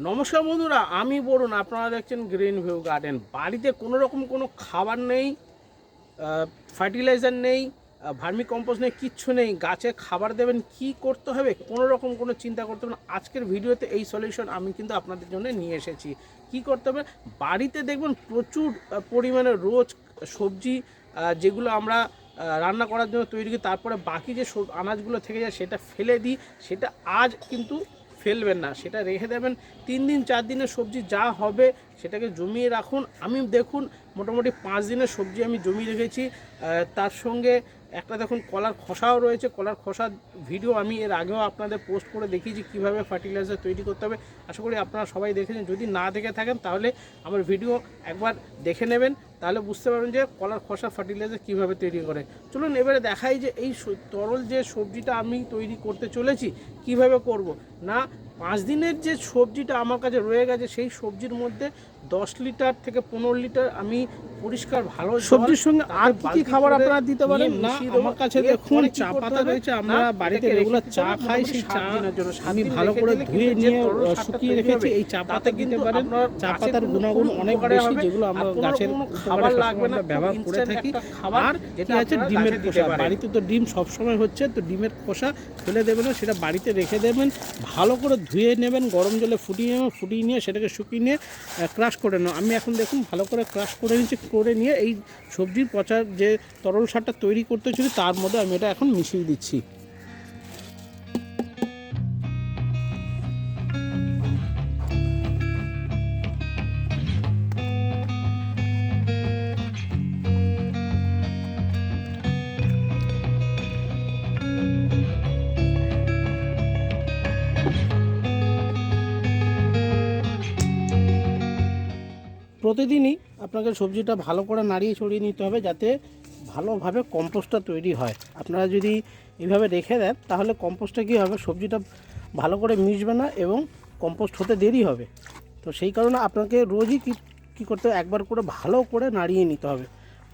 নমস্কার বন্ধুরা, আমি বলুন আপনারা দেখছেন গ্রিন ভিউ গার্ডেন বাড়িতে কোনো রকম কোনো খাবার নেই ফার্টিলাইজার নেই ভার্মি কম্পোস্ট নেই, কিচ্ছু নেই। গাছে খাবার দেবেন, কি করতে হবে কোনো রকম কোনো চিন্তা করতে হবে না। আজকের ভিডিওতে এই সলিউশন আমি কিন্তু আপনাদের জন্য নিয়ে এসেছি। কি করতে হবে? বাড়িতে দেখবেন প্রচুর পরিমাণে রোজ সবজি যেগুলো আমরা রান্না করার জন্য তৈরি করি, তারপরে বাকি যে আনাজগুলো থেকে যায়, সেটা ফেলে দিই। সেটা আজ কিন্তু ফেলবেন না। সেটা রেখে দেবেন। তিন দিন, চার দিনের সবজি যা হবে সেটাকে জমিয়ে রাখুন। আমি দেখুন, মোটামুটি পাঁচ দিনের সবজি আমি জমিয়ে রেখেছি। তার সঙ্গে একটা দেখুন, কলার খোসাও রয়েছে। কলার খোসার ভিডিও আমি এর আগেও আপনাদের পোস্ট করে দেখিয়েছি কীভাবে ফার্টিলাইজার তৈরি করতে হবে। আশা করি আপনারা সবাই দেখেছেন। যদি না দেখে থাকেন, তাহলে আমার ভিডিও একবার দেখে নেবেন। তাহলে বুঝতে পারবেন যে কলার খোসা ফার্টিলাইজার কীভাবে তৈরি করে। চলুন এবারে দেখাই যে এই তরল যে সবজিটা আমি তৈরি করতে চলেছি, কীভাবে করব। না, পাঁচ দিনের যে সবজিটা আমার কাছে রয়ে গেছে, সেই সবজির মধ্যে দশ লিটার থেকে পনেরো লিটার আমি পরিষ্কার ভালো সবজির সঙ্গে আর কি কি খাবার আপনারা দিতে পারেন? না। আমার কাছে দেখুন চা পাতা রয়েছে আমরা বাড়িতে রেগুলার চা খাই সেই চা আমি ভালো করে ধুয়ে নিয়ে শুকিয়ে রেখেছি এই চা পাতা দিতে পারেন। চা পাতার গুণাগুণ অনেক বেশি যেগুলো আমরা গাছের খাবার লাগবে না, ব্যবহার করে থাকি। আর যেটা আছে? ডিমের খোসা। বাড়িতে তো ডিম সবসময় হচ্ছে তো ডিমের খোসা ফেলে দেবেন না সেটা বাড়িতে রেখে দেবেন ভালো করে ধুয়ে নেবেন গরম জলে ফুটিয়ে নেবেন ফুটিয়ে নিয়ে সেটাকে শুকিয়ে নিয়ে ক্রাশ করে নেবেন আমি এখন দেখুন ভালো করে ক্রাশ করে নিচ্ছি করে নিয়ে এই সবজির পচা যে তরল সারটা তৈরি করতে চলি তার মধ্যে আমি এটা এখন মিশিয়ে দিচ্ছি। প্রতিদিনই আপনাকে সবজিটা ভালো করে নাড়িয়ে ছড়িয়ে নিতে হবে যাতে ভালোভাবে কম্পোস্টটা তৈরি হয়। আপনারা যদি এইভাবে রেখে দেন, তাহলে কম্পোস্টটা কী হবে? সবজিটা ভালো করে মিশবে না এবং কম্পোস্ট হতে দেরি হবে। তো সেই কারণে আপনাকে রোজই কী কী করতে হবে? একবার করে ভালো করে নাড়িয়ে নিতে হবে।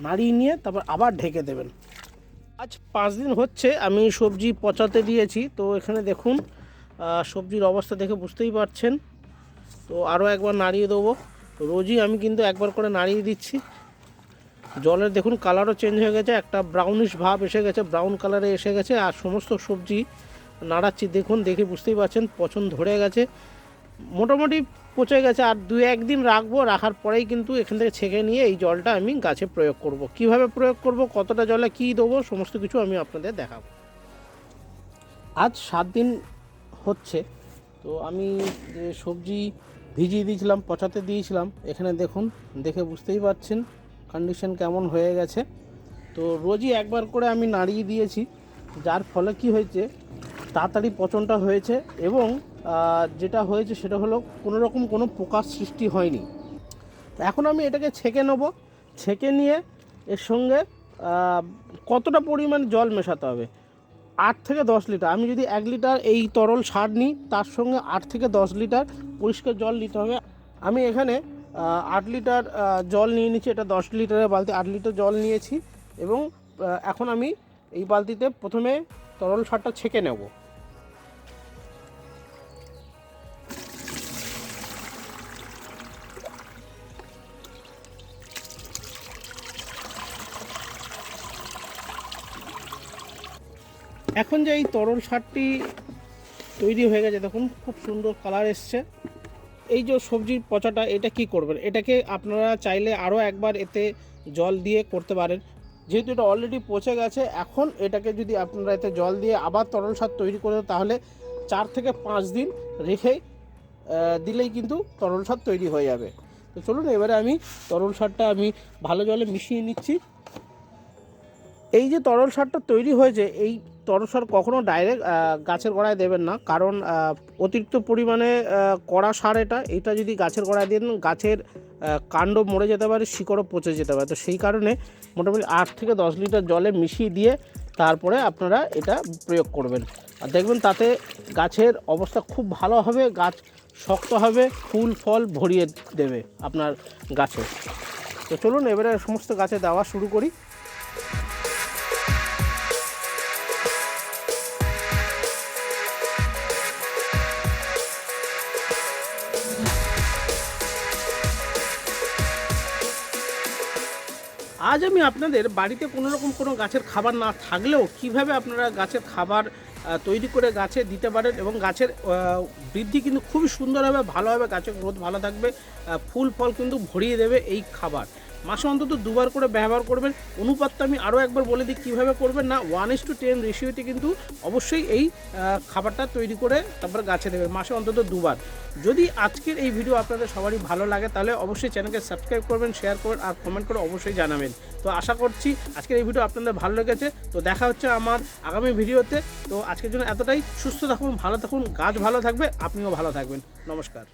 নাড়িয়ে নিয়ে তারপর আবার ঢেকে দেবেন। আজ পাঁচ দিন হচ্ছে, আমি সবজি পচাতে দিয়েছি। তো এখানে দেখুন সবজির অবস্থা দেখে বুঝতেই পারছেন। তো আরও একবার নাড়িয়ে দেবো। রোজই আমি কিন্তু একবার করে নাড়িয়ে দিচ্ছি। জলের দেখুন কালারও চেঞ্জ হয়ে গেছে, একটা ব্রাউনিশ ভাব এসে গেছে ব্রাউন কালারে এসে গেছে, আর সমস্ত সবজি নাড়াচ্ছি। দেখুন, দেখে বুঝতেই পারছেন পছন্দ ধরে গেছে, মোটামুটি পচে গেছে, আর দু একদিন রাখব, রাখার পরেই কিন্তু এখান থেকে ছেঁকে নিয়ে এই জলটা আমি গাছে প্রয়োগ করব। কীভাবে প্রয়োগ করব, কতটা জলে কী দেবো, সমস্ত কিছু আমি আপনাদের দেখাবো। আজ সাত দিন হচ্ছে, তো আমি যে সবজি ভিজিয়ে দিয়েছিলাম, পচাতে দিয়েছিলাম। এখানে দেখুন, দেখে বুঝতেই পারছেন কন্ডিশন কেমন হয়ে গেছে। তো রোজই একবার করে আমি নাড়িয়ে দিয়েছি, যার ফলে কি হয়েছে, তাড়াতাড়ি পচনটা হয়েছে এবং যেটা হয়েছে সেটা হলো কোনো রকম কোনো পোকার সৃষ্টি হয়নি। এখন আমি এটাকে ছেঁকে নেব। ছেঁকে নিয়ে এর সঙ্গে কতটা পরিমাণ জল মেশাতে হবে? আট থেকে দশ লিটার। আমি যদি এক লিটার এই তরল সার নিই, তার সঙ্গে আট থেকে দশ লিটার পরিষ্কার জল নিতে হবে। আমি এখানে আট লিটার জল নিয়ে নিচ্ছি এটা দশ লিটারের বালতি, আট লিটার জল নিয়েছি এবং এখন আমি এই বালতিতে প্রথমে তরল সারটা ছেঁকে নেব। এখন যে এই তরল সারটি তৈরি হয়ে গেছে, দেখুন, খুব সুন্দর কালার এসছে। এই যে সবজির পচাটা, এটা কি করবেন? এটাকে আপনারা চাইলে আরও একবার এতে জল দিয়ে করতে পারেন। যেহেতু এটা অলরেডি পচে গেছে, এখন এটাকে যদি আপনারা এতে জল দিয়ে আবার তরল সার তৈরি করে তাহলে চার থেকে পাঁচ দিন রেখে দিলেই কিন্তু তরল সার তৈরি হয়ে যাবে। তো চলুন, এবারে আমি তরল সারটা আমি ভালো জলে মিশিয়ে নিচ্ছি। এই যে তরল সারটা তৈরি হয়েছে, এই তরল সার কখনো ডাইরেক্ট গাছের গোড়ায় দেবেন না। কারণ অতিরিক্ত পরিমাণে কড়া সার এটা। এটা যদি গাছের গোড়ায় দেন, গাছের কাণ্ড মরে যেতে পারে, শিকড়ও পচে যেতে পারে। তো সেই কারণে মোটামুটি আট থেকে দশ লিটার জলে মিশিয়ে দিয়ে তারপরে আপনারা এটা প্রয়োগ করবেন। আর দেখবেন তাতে গাছের অবস্থা খুব ভালো হবে, গাছ শক্ত হবে, ফুল, ফল ভরিয়ে দেবে আপনার গাছে। তো চলুন, এবারে সমস্ত গাছে দেওয়া শুরু করি। আজ আমি আপনাদের বাড়িতে কোনো রকম কোনো গাছের খাবার না থাকলেও কীভাবে আপনারা গাছের খাবার তৈরি করে গাছে দিতে পারেন এবং গাছের বৃদ্ধি কিন্তু খুবই সুন্দর হবে ভালো হবে গাছের গ্রোথ ভালো থাকবে ফুল, ফল কিন্তু ভরিয়ে দেবে এই খাবার। মাসে অন্তত দুবার করে ব্যবহার করবেন। অনুপাতটা আমি আরও একবার বলে দিই, কীভাবে করবেন না ওয়ান ইস টু টেন রেশিওতে কিন্তু অবশ্যই এই খাবারটা তৈরি করে তারপর গাছে দেবেন, মাসে অন্তত দুবার। যদি আজকের এই ভিডিও আপনাদের সবারই ভালো লাগে, তাহলে অবশ্যই চ্যানেলকে সাবস্ক্রাইব করবেন শেয়ার করবেন আর কমেন্ট করে অবশ্যই জানাবেন। তো আশা করছি আজকের এই ভিডিও আপনাদের ভালো লেগেছে। তো দেখা হচ্ছে আমার আগামী ভিডিওতে তো আজকের জন্য এতটাই, সুস্থ থাকুন, ভালো থাকুন, গাছ ভালো থাকবে, আপনিও ভালো থাকবেন। নমস্কার।